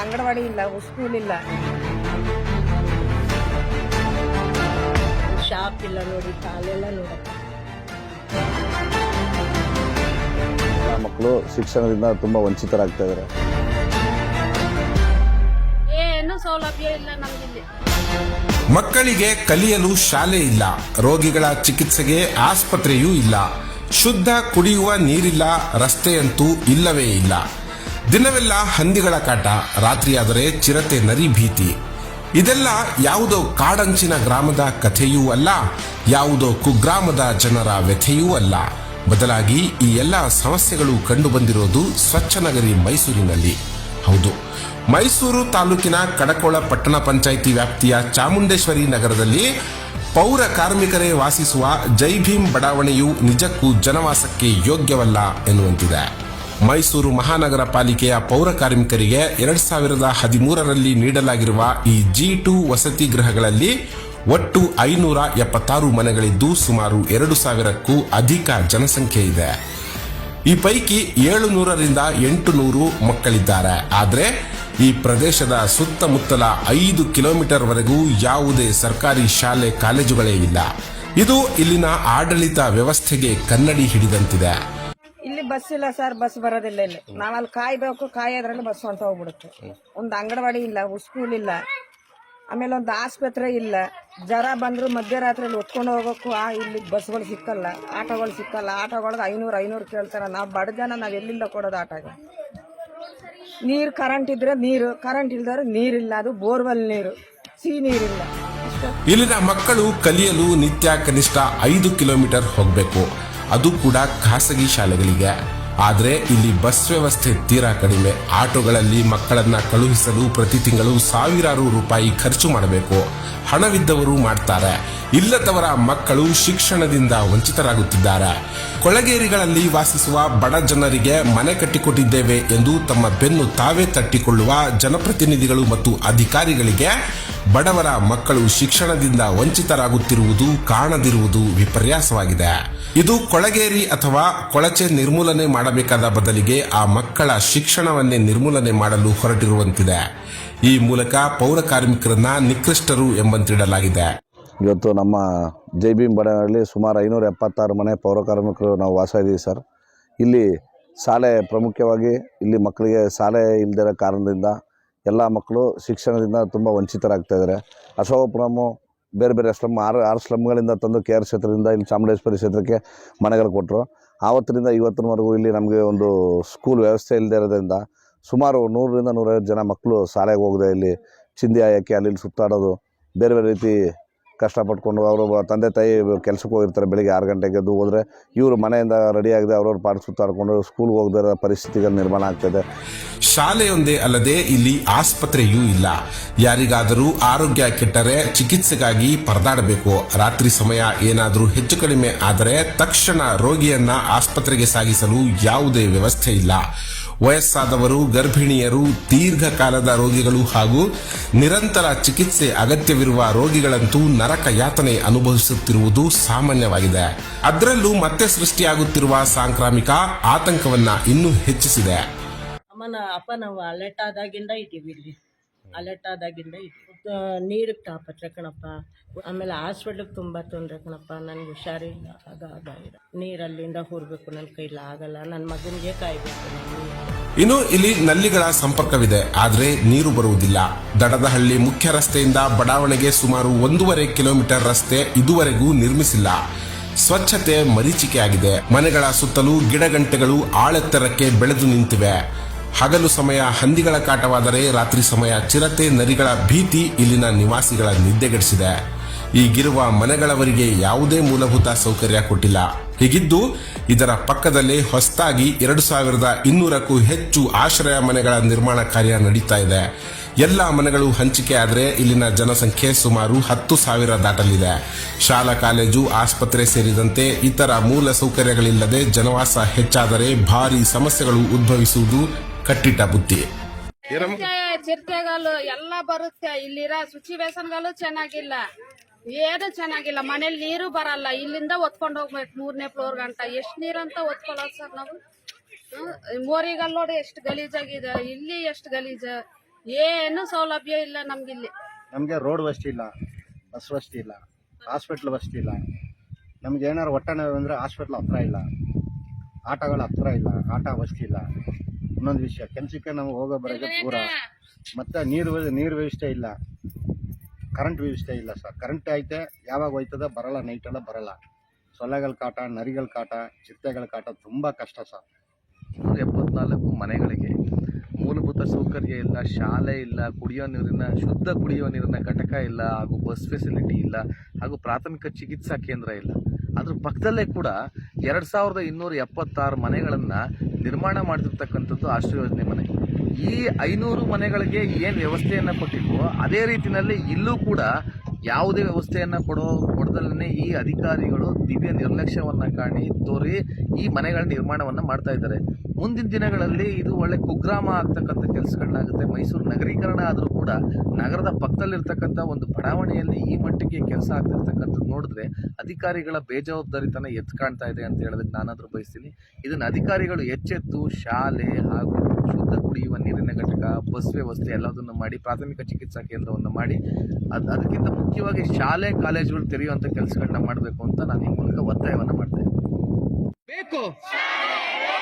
ಅಂಗನವಾಡಿ ಇಲ್ಲ ಸ್ಕೂಲ್ ಇಲ್ಲ. ಶಾಪ್ ಇಲ್ಲ ನೋಡಿ ಕಾಲೆಲ್ಲ ನೋಡ ಮಕ್ಕಳು ಶಿಕ್ಷಣದಿಂದ ತುಂಬಾ ವಂಚಿತರಾಗ್ತಾ ಇದ್ದಾರೆ ಏನು ಸೌಲಭ್ಯ ಇಲ್ಲ ನಮ್ಗೆ ಮಕ್ಕಳಿಗೆ ಕಲಿಯಲು ಶಾಲೆ ಇಲ್ಲ ರೋಗಿಗಳ ಚಿಕಿತ್ಸೆಗೆ ಆಸ್ಪತ್ರೆಯೂ ಇಲ್ಲ ಶುದ್ಧ ಕುಡಿಯುವ ನೀರಿಲ್ಲ ರಸ್ತೆಯಂತೂ ಇಲ್ಲವೇ ಇಲ್ಲ. ದಿನವೆಲ್ಲ ಹಂದಿಗಳ ಕಾಟ, ರಾತ್ರಿಯಾದರೆ ಚಿರತೆ ನರಿ ಭೀತಿ. ಇದೆಲ್ಲ ಯಾವುದೋ ಕಾಡಂಚಿನ ಗ್ರಾಮದ ಕಥೆಯೂ ಅಲ್ಲ, ಯಾವುದೋ ಕುಗ್ರಾಮದ ಜನರ ವ್ಯಥೆಯೂ ಅಲ್ಲ. ಬದಲಾಗಿ ಈ ಎಲ್ಲ ಸಮಸ್ಯೆಗಳು ಕಂಡುಬಂದಿರೋದು ಸ್ವಚ್ಛನಗರಿ ಮೈಸೂರಿನಲ್ಲಿ. ಹೌದು, ಮೈಸೂರು ತಾಲೂಕಿನ ಕಡಕೋಳ ಪಟ್ಟಣ ಪಂಚಾಯಿತಿ ವ್ಯಾಪ್ತಿಯ ಚಾಮುಂಡೇಶ್ವರಿ ನಗರದಲ್ಲಿ ಪೌರ ಕಾರ್ಮಿಕರೇ ವಾಸಿಸುವ ಜೈ ಭೀಮ್ ಬಡಾವಣೆಯು ನಿಜಕ್ಕೂ ಜನವಾಸಕ್ಕೆ ಯೋಗ್ಯವಲ್ಲ ಎನ್ನುವಂತಿದೆ. ಮೈಸೂರು ಮಹಾನಗರ ಪಾಲಿಕೆಯ ಪೌರ ಕಾರ್ಮಿಕರಿಗೆ ಎರಡ್ ಸಾವಿರದ ಹದಿಮೂರರಲ್ಲಿ ನೀಡಲಾಗಿರುವ ಈ ಜಿ ಟು ವಸತಿ ಗೃಹಗಳಲ್ಲಿ ಒಟ್ಟು ಐನೂರ ಎಪ್ಪತ್ತಾರು ಮನೆಗಳಿದ್ದು ಸುಮಾರು ಎರಡು ಸಾವಿರಕ್ಕೂ ಅಧಿಕ ಜನಸಂಖ್ಯೆ ಇದೆ. ಈ ಪೈಕಿ ಏಳು ನೂರರಿಂದ ಎಂಟು ನೂರು ಮಕ್ಕಳಿದ್ದಾರೆ. ಆದರೆ ಈ ಪ್ರದೇಶದ ಸುತ್ತಮುತ್ತಲ ಐದು ಕಿಲೋಮೀಟರ್ ವರೆಗೂ ಯಾವುದೇ ಸರ್ಕಾರಿ ಶಾಲೆ, ಕಾಲೇಜುಗಳೇ ಇಲ್ಲ. ಇದು ಇಲ್ಲಿನ ಆಡಳಿತ ವ್ಯವಸ್ಥೆಗೆ ಕನ್ನಡಿ ಹಿಡಿದಂತಿದೆ. ಬಸ್ ಇಲ್ಲ ಸರ್ ಬಸ್ ಬರೋದಿಲ್ಲ ಇಲ್ಲಿ. ನಾವಲ್ಲಿ ಕಾಯ್ಬೇಕು, ಕಾಯೋದ್ರಲ್ಲಿ ಬಸ್ ಅಂತ ಹೋಗ್ಬಿಡುತ್ತೆ. ಒಂದು ಅಂಗನವಾಡಿ ಇಲ್ಲ ಸ್ಕೂಲ್ ಇಲ್ಲ, ಆಮೇಲೆ ಒಂದು ಆಸ್ಪತ್ರೆ ಇಲ್ಲ. ಜ್ವರ ಬಂದ್ರು ಮಧ್ಯರಾತ್ರಿಯಲ್ಲಿ ಹೊತ್ಕೊಂಡು ಹೋಗಬೇಕು ಆ ಇಲ್ಲಿ ಬಸ್ಗಳು ಸಿಕ್ಕಲ್ಲ, ಆಟೋಗಳು ಸಿಕ್ಕಲ್ಲ. ಆಟೋಗಳಿಗೆ ಐನೂರು ಐನೂರು ಕೇಳ್ತಾರೆ. ನಾವು ಬಡ ಜನ, ನಾವು ಎಲ್ಲಿಂದ ಕೊಡೋದು ಆಟೋಗೆ ನೀರು ಕರೆಂಟ್ ಇದ್ರೆ ನೀರು ಕರೆಂಟ್ ಇಲ್ದವ್ರೆ ನೀರಿಲ್ಲ. ಅದು ಬೋರ್ವೆಲ್ ನೀರು ಸಿಹಿ ನೀರಿಲ್ಲ. ಇಲ್ಲಿನ ಮಕ್ಕಳು ಕಲಿಯಲು ನಿತ್ಯ ಕನಿಷ್ಠ ಐದು ಕಿಲೋಮೀಟರ್ ಹೋಗಬೇಕು. ಅದು ಕೂಡ ಖಾಸಗಿ ಶಾಲೆಗಳಿಗೆ. ಆದರೆ ಇಲ್ಲಿ ಬಸ್ ವ್ಯವಸ್ಥೆ ತೀರಾ ಕಡಿಮೆ. ಆಟೋಗಳಲ್ಲಿ ಮಕ್ಕಳನ್ನ ಕಳುಹಿಸಲು ಪ್ರತಿ ತಿಂಗಳು ಸಾವಿರಾರು ರೂಪಾಯಿ ಖರ್ಚು ಮಾಡಬೇಕು. ಹಣವಿದ್ದವರು ಮಾಡ್ತಾರೆ. ಇಲ್ಲದವರ ಮಕ್ಕಳು ಶಿಕ್ಷಣದಿಂದ ವಂಚಿತರಾಗುತ್ತಿದ್ದಾರೆ. ಕೊಳಗೇರಿಗಳಲ್ಲಿ ವಾಸಿಸುವ ಬಡ ಜನರಿಗೆ ಮನೆ ಕಟ್ಟಿಕೊಟ್ಟಿದ್ದೇವೆ ಎಂದು ತಮ್ಮ ಬೆನ್ನು ತಾವೇ ತಟ್ಟಿಕೊಳ್ಳುವ ಜನಪ್ರತಿನಿಧಿಗಳು ಮತ್ತು ಅಧಿಕಾರಿಗಳಿಗೆ ಬಡವರ ಮಕ್ಕಳು ಶಿಕ್ಷಣದಿಂದ ವಂಚಿತರಾಗುತ್ತಿರುವುದು ಕಾಣದಿರುವುದು ವಿಪರ್ಯಾಸವಾಗಿದೆ. ಇದು ಕೊಳಗೇರಿ ಅಥವಾ ಕೊಳಚೆ ನಿರ್ಮೂಲನೆ ಮಾಡಬೇಕಾದ ಬದಲಿಗೆ ಆ ಮಕ್ಕಳ ಶಿಕ್ಷಣವನ್ನೇ ನಿರ್ಮೂಲನೆ ಮಾಡಲು ಹೊರಟಿರುವಂತಿದೆ. ಈ ಮೂಲಕ ಪೌರ ಕಾರ್ಮಿಕರನ್ನ ನಿಕೃಷ್ಟರು ಎಂಬಂತಿಡಲಾಗಿದೆ. ಇವತ್ತು ನಮ್ಮ ಜೈ ಭೀಮ್ ಬಡಾವಣೆಯಲ್ಲಿ ಸುಮಾರು ಐನೂರ ಎಪ್ಪತ್ತಾರು ಮನೆ ಪೌರ ಕಾರ್ಮಿಕರು ನಾವು ವಾಸ ಇದ್ದೀವಿ ಸರ್. ಇಲ್ಲಿ ಶಾಲೆ ಪ್ರಮುಖವಾಗಿ ಇಲ್ಲಿ ಮಕ್ಕಳಿಗೆ ಶಾಲೆ ಇಲ್ಲದಿರೋ ಕಾರಣದಿಂದ ಎಲ್ಲ ಮಕ್ಕಳು ಶಿಕ್ಷಣದಿಂದ ತುಂಬ ವಂಚಿತರಾಗ್ತಾ ಇದ್ದಾರೆ ಅಶೋಕಪುರಮು ಬೇರೆ ಬೇರೆ ಸ್ಲಮ್ ಆರು ಆರು ಸ್ಲಮ್ಗಳಿಂದ ತಂದು ಕೆ ಆರ್ ಕ್ಷೇತ್ರದಿಂದ ಇಲ್ಲಿ ಚಾಮುಂಡೇಶ್ವರಿ ಕ್ಷೇತ್ರಕ್ಕೆ ಮನೆಗಳು ಕೊಟ್ಟರು ಆವತ್ತರಿಂದ ಇವತ್ತಿನವರೆಗೂ ಇಲ್ಲಿ ನಮಗೆ ಒಂದು ಸ್ಕೂಲ್ ವ್ಯವಸ್ಥೆ ಇಲ್ಲದೆ ಇರೋದ್ರಿಂದ ಸುಮಾರು ನೂರರಿಂದ ನೂರೈವತ್ತು ಜನ ಮಕ್ಕಳು ಶಾಲೆಗೆ ಹೋಗದೆ ಇಲ್ಲಿ ಚಿಂದಿ ಆಯಕ್ಕೆ ಅಲ್ಲಿ ಸುತ್ತಾಡೋದು ಬೇರೆ ಬೇರೆ ರೀತಿ ಕಷ್ಟಪಟ್ಕೊಂಡು ಅವರು ತಂದೆ ತಾಯಿ ಕೆಲಸಕ್ಕೆ ಹೋಗಿರ್ತಾರೆ ಬೆಳಿಗ್ಗೆ ಆರು ಗಂಟೆಗೆ ಎದ್ದು ಹೋದರೆ ಇವರು ಮನೆಯಿಂದ ರೆಡಿ ಆಗದೆ ಅವ್ರವ್ರ ಪಾಠ ಸುತ್ತಾಡ್ಕೊಂಡು ಸ್ಕೂಲ್ಗೆ ಹೋಗದೇ ಪರಿಸ್ಥಿತಿಗಳು ನಿರ್ಮಾಣ ಆಗ್ತದೆ. ಶಾಲೆಯೊಂದೇ ಅಲ್ಲದೆ ಇಲ್ಲಿ ಆಸ್ಪತ್ರೆಯೂ ಇಲ್ಲ. ಯಾರಿಗಾದರೂ ಆರೋಗ್ಯ ಕೆಟ್ಟರೆ ಚಿಕಿತ್ಸೆಗಾಗಿ ಪರದಾಡಬೇಕು. ರಾತ್ರಿ ಸಮಯ ಏನಾದರೂ ಹೆಚ್ಚು ಕಡಿಮೆ ಆದರೆ ತಕ್ಷಣ ರೋಗಿಯನ್ನ ಆಸ್ಪತ್ರೆಗೆ ಸಾಗಿಸಲು ಯಾವುದೇ ವ್ಯವಸ್ಥೆ ಇಲ್ಲ. ವಯಸ್ಸಾದವರು, ಗರ್ಭಿಣಿಯರು, ದೀರ್ಘಕಾಲದ ರೋಗಿಗಳು ಹಾಗೂ ನಿರಂತರ ಚಿಕಿತ್ಸೆ ಅಗತ್ಯವಿರುವ ರೋಗಿಗಳಂತೂ ನರಕ ಯಾತನೆ ಅನುಭವಿಸುತ್ತಿರುವುದು ಸಾಮಾನ್ಯವಾಗಿದೆ. ಅದರಲ್ಲೂ ಮತ್ತೆ ಸೃಷ್ಟಿಯಾಗುತ್ತಿರುವ ಸಾಂಕ್ರಾಮಿಕ ಆತಂಕವನ್ನ ಇನ್ನೂ ಹೆಚ್ಚಿಸಿದೆ. ಅಮ್ಮನ ಅಪ್ಪ ನಾವು ಅಲರ್ಟ್ ಆದಾಗಿಂದ ಇದ್ದೀವಿ ಅಲರ್ಟ್ ಆದಾಗಿಂದ ನೀರು ನೀರಿಗೆ ತಾಪತ್ರೆ ಕಣಪ್ಪ. ಆಮೇಲೆ ಹಾಸ್ಪಿಟ್ಲಿಗೆ ತುಂಬ ತೊಂದರೆ ಕಣಪ್ಪ. ನನಗೆ ಹುಷಾರಿಲ್ಲ. ಅದ ಅದ, ಇದ. ನೀರಲ್ಲಿಂದ ಹೊರಬೇಕು. ನನ್ನ ಕೈಲಿ ಆಗಲ್ಲ. ನನ್ನ ಮಗನಿಗೆ ಕಾಯ್ಬೇಕು. ನಾನು ಇನ್ನು ಇಲ್ಲಿ ನಲ್ಲಿಗಳ ಸಂಪರ್ಕವಿದೆ. ಆದರೆ ನೀರು ಬರುವುದಿಲ್ಲ. ದಡದಹಳ್ಳಿ ಮುಖ್ಯ ರಸ್ತೆಯಿಂದ ಬಡಾವಣೆಗೆ ಸುಮಾರು ಒಂದೂವರೆ ಕಿಲೋಮೀಟರ್ ರಸ್ತೆ ಇದುವರೆಗೂ ನಿರ್ಮಿಸಿಲ್ಲ. ಸ್ವಚ್ಛತೆ ಮರೀಚಿಕೆಯಾಗಿದೆ. ಮನೆಗಳ ಸುತ್ತಲೂ ಗಿಡಗಂಟೆಗಳು ಆಳೆತ್ತರಕ್ಕೆ ಬೆಳೆದು ನಿಂತಿವೆ. ಹಗಲು ಸಮಯ ಹಂದಿಗಳ ಕಾಟವಾದರೆ ರಾತ್ರಿ ಸಮಯ ಚಿರತೆ ನರಿಗಳ ಭೀತಿ ಇಲ್ಲಿನ ನಿವಾಸಿಗಳ ನಿದ್ದೆಗೆಡಿಸಿದೆ. ಈಗಿರುವ ಮನೆಗಳವರಿಗೆ ಯಾವುದೇ ಮೂಲಭೂತ ಸೌಕರ್ಯ ಕೊಟ್ಟಿಲ್ಲ. ಹೀಗಿದ್ದು, ಇದರ ಪಕ್ಕದಲ್ಲೇ ಹೊಸದಾಗಿ ಎರಡು ಸಾವಿರದ ಇನ್ನೂರಕ್ಕೂ ಹೆಚ್ಚು ಆಶ್ರಯ ಮನೆಗಳ ನಿರ್ಮಾಣ ಕಾರ್ಯ ನಡೀತಾ ಇದೆ. ಎಲ್ಲ ಮನೆಗಳು ಹಂಚಿಕೆ ಆದರೆ ಇಲ್ಲಿನ ಜನಸಂಖ್ಯೆ ಸುಮಾರು ಹತ್ತು ಸಾವಿರ ದಾಟಲಿದೆ. ಶಾಲಾ, ಕಾಲೇಜು, ಆಸ್ಪತ್ರೆ ಸೇರಿದಂತೆ ಇತರ ಮೂಲ ಸೌಕರ್ಯಗಳಿಲ್ಲದೆ ಜನವಾಸ ಹೆಚ್ಚಾದರೆ ಭಾರಿ ಸಮಸ್ಯೆಗಳು ಉದ್ಭವಿಸುವುದು ಕಟ್ಟಿಟ್ಟ ಬುದ್ಧಿ. ಚಿರತೆಗಳು ಎಲ್ಲ ಬರುತ್ತೆ. ಇಲ್ಲಿರೋ ಶುಚಿ ಬೇಸನ್ಗಳು ಚೆನ್ನಾಗಿಲ್ಲ. ಏನು ಚೆನ್ನಾಗಿಲ್ಲ. ಮನೇಲಿ ನೀರು ಬರಲ್ಲ. ಇಲ್ಲಿಂದ ಒತ್ಕೊಂಡು ಹೋಗ್ಬೇಕು ಮೂರನೇ ಫ್ಲೋರ್ ಗಂಟ. ಎಷ್ಟು ನೀರಂತ ಒತ್ಕೊಳ್ಳೋದು ಸರ್ ನಾವು? ಮೋರಿಗಲ್ ನೋಡಿ ಎಷ್ಟು ಗಲೀಜಾಗಿದೆ. ಇಲ್ಲಿ ಎಷ್ಟು ಗಲೀಜ. ಏನು ಸೌಲಭ್ಯ ಇಲ್ಲ ನಮ್ಗಿಲ್ಲಿ. ನಮಗೆ ರೋಡ್ ವಸ್ತಿ ಇಲ್ಲ. ಬಸ್ ವಸ್ತಿ ಇಲ್ಲ. ಹಾಸ್ಪಿಟ್ಲ್ ವಸ್ತಿ ಇಲ್ಲ. ನಮ್ಗೆ ಏನಾರು ಹೊಟ್ಟೆ ನೋವು ಅಂದರೆ ಹಾಸ್ಪಿಟ್ಲ್ ಹತ್ರ ಇಲ್ಲ. ಆಟೋಗಳ ಹತ್ರ ಇಲ್ಲ. ಆಟ ವಸ್ತಿ ಇಲ್ಲ. ಇನ್ನೊಂದು ವಿಷಯ ಕೆಲ್ಸಕ್ಕೆ ನಾವು ಹೋಗೋ ಬರೋಕ್ಕೆ ದೂರ. ಮತ್ತು ನೀರು ನೀರು ವ್ಯವಸ್ಥೆ ಇಲ್ಲ. ಕರೆಂಟ್ ವ್ಯವಸ್ಥೆ ಇಲ್ಲ ಸರ್ ಕರೆಂಟ್ ಐತೆ ಯಾವಾಗ ಹೋಯ್ತದ ಬರಲ್ಲ ನೈಟೆಲ್ಲ ಬರಲ್ಲ. ಸೊಳ್ಳೆಗಳ ಕಾಟ ನರಿಗಳ ಕಾಟ ಚಿರತೆಗಳ ಕಾಟ ತುಂಬ ಕಷ್ಟ ಸರ್ ನೂರ ಎಪ್ಪತ್ನಾಲ್ಕು ಮನೆಗಳಿಗೆ ಮೂಲಭೂತ ಸೌಕರ್ಯ ಇಲ್ಲ ಶಾಲೆ ಇಲ್ಲ ಕುಡಿಯೋ ನೀರಿನ ಶುದ್ಧ ಕುಡಿಯೋ ನೀರಿನ ಘಟಕ ಇಲ್ಲ ಹಾಗೂ ಬಸ್ ಫೆಸಿಲಿಟಿ ಇಲ್ಲ ಹಾಗೂ ಪ್ರಾಥಮಿಕ ಚಿಕಿತ್ಸಾ ಕೇಂದ್ರ ಇಲ್ಲ. ಅದ್ರ ಪಕ್ಕದಲ್ಲೇ ಕೂಡ ಎರಡು ಸಾವಿರದ ಇನ್ನೂರ ಎಪ್ಪತ್ತಾರು ಮನೆಗಳನ್ನು ನಿರ್ಮಾಣ ಮಾಡಿರ್ತಕ್ಕಂಥದ್ದು ಆಶ್ರಯ ಯೋಜನೆ ಮನೆ. ಈ ಐನೂರು ಮನೆಗಳಿಗೆ ಏನು ವ್ಯವಸ್ಥೆಯನ್ನು ಕೊಟ್ಟಿದ್ವೋ ಅದೇ ರೀತಿಯಲ್ಲಿ ಇಲ್ಲೂ ಕೂಡ ಯಾವುದೇ ವ್ಯವಸ್ಥೆಯನ್ನು ಕೊಡೋ ಕೊಡದಲ್ಲೇ ಈ ಅಧಿಕಾರಿಗಳು ದಿವ್ಯ ನಿರ್ಲಕ್ಷ್ಯವನ್ನ ಕಾಣಿ ತೋರಿ ಈ ಮನೆಗಳ ನಿರ್ಮಾಣವನ್ನ ಮಾಡ್ತಾ ಇದ್ದಾರೆ. ಮುಂದಿನ ದಿನಗಳಲ್ಲಿ ಇದು ಒಳ್ಳೆ ಕುಗ್ರಾಮ ಆಗ್ತಕ್ಕಂಥ ಕೆಲಸಗಳನ್ನಾಗುತ್ತೆ ಮೈಸೂರು ನಗರೀಕರಣ ಆದರೂ ಕೂಡ ನಗರದ ಪಕ್ಕದಲ್ಲಿರ್ತಕ್ಕಂಥ ಒಂದು ಬಡಾವಣೆಯಲ್ಲಿ ಈ ಮಟ್ಟಿಗೆ ಕೆಲಸ ಆಗ್ತಿರ್ತಕ್ಕಂಥದ್ದು ನೋಡಿದ್ರೆ ಅಧಿಕಾರಿಗಳ ಬೇಜವಾಬ್ದಾರಿತನ ಎತ್ತು ಕಾಣ್ತಾ ಇದೆ ಅಂತ ಹೇಳೋದಕ್ಕೆ ನಾನಾದರೂ ಬಯಸ್ತೀನಿ. ಇದನ್ನು ಅಧಿಕಾರಿಗಳು ಎಚ್ಚೆತ್ತು ಶಾಲೆ ಹಾಗೂ ಶುದ್ಧ ಕುಡಿಯುವ ನೀರಿನ ಘಟಕ, ಬಸ್ ವ್ಯವಸ್ಥೆ ಎಲ್ಲದನ್ನು ಮಾಡಿ, ಪ್ರಾಥಮಿಕ ಚಿಕಿತ್ಸಾ ಕೇಂದ್ರವನ್ನು ಮಾಡಿ, ಅದು ಅದಕ್ಕಿಂತ ಮುಖ್ಯವಾಗಿ ಶಾಲೆ, ಕಾಲೇಜುಗಳು ತೆರೆಯುವಂಥ ಕೆಲಸಗಳನ್ನ ಮಾಡಬೇಕು ಅಂತ ನಾನು ಈ ಮೂಲಕ ಒತ್ತಾಯವನ್ನು ಮಾಡ್ತೇನೆ ಬೇಕು.